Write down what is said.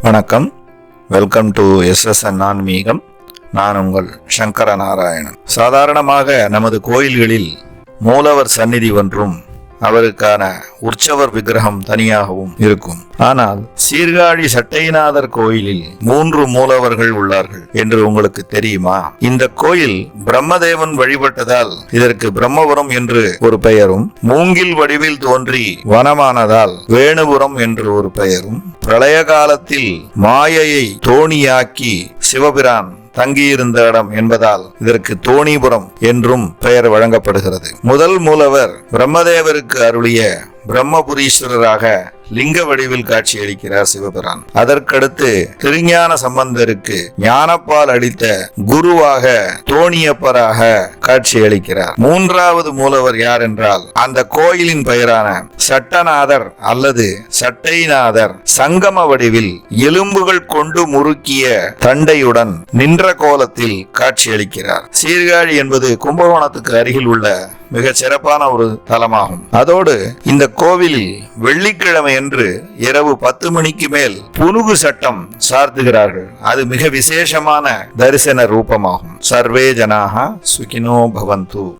வணக்கம். Welcome to SSN ஆன்மீகம். நான் உங்கள் சங்கர நாராயணன் சாதாரணமாக நமது கோயில்களில் மூலவர் சந்நிதி ஒன்றும் அவருக்கான உற்சவர் விக்கிரகம் தனியாகவும் இருக்கும். ஆனால் சீர்காழி சட்டைநாதர் கோயிலில் மூன்று மூலவர்கள் உள்ளார்கள் என்று உங்களுக்கு தெரியுமா? இந்த கோயில் பிரம்மதேவன் வழிபட்டதால் இதற்கு பிரம்மபுரம் என்று ஒரு பெயரும் மூங்கில் வடிவில் தோன்றி வனமானதால் வேணுபுரம் என்று ஒரு பெயரும் பிரளய காலத்தில் மாயையை தோணியாக்கி சிவபிரான் தங்கியிருந்த இடம் என்பதால் இதற்கு தோணிபுரம் என்றும் பெயர் வழங்கப்படுகிறது. முதல் மூலவர் பிரம்மதேவருக்கு அருளிய பிரம்மபுரீஸ்வரராக லிங்க வடிவில் காட்சியளிக்கிறார் சிவபிரான் அதற்கடுத்து திருஞான சம்பந்தருக்கு ஞானப்பால் அளித்த குருவாக தோணியப்பராக காட்சியளிக்கிறார். மூன்றாவது மூலவர் யார் என்றால் அந்த கோயிலின் பெயரான சட்டநாதர் அல்லது சட்டைநாதர் சங்கம வடிவில் எலும்புகள் கொண்டு முறுக்கிய தண்டையுடன் நின்ற கோலத்தில் காட்சியளிக்கிறார். சீர்காழி என்பது கும்பகோணத்துக்கு அருகில் உள்ள மிக சிறப்பான ஒரு தலமாகும். அதோடு இந்த கோவிலில் வெள்ளிக்கிழமை என்று இரவு பத்து மணிக்கு மேல் புனுகு சட்டம் சார்த்துகிறார்கள். அது மிக விசேஷமான தரிசன ரூபமாகும். சர்வே ஜனாக சுகினோ பவந்து.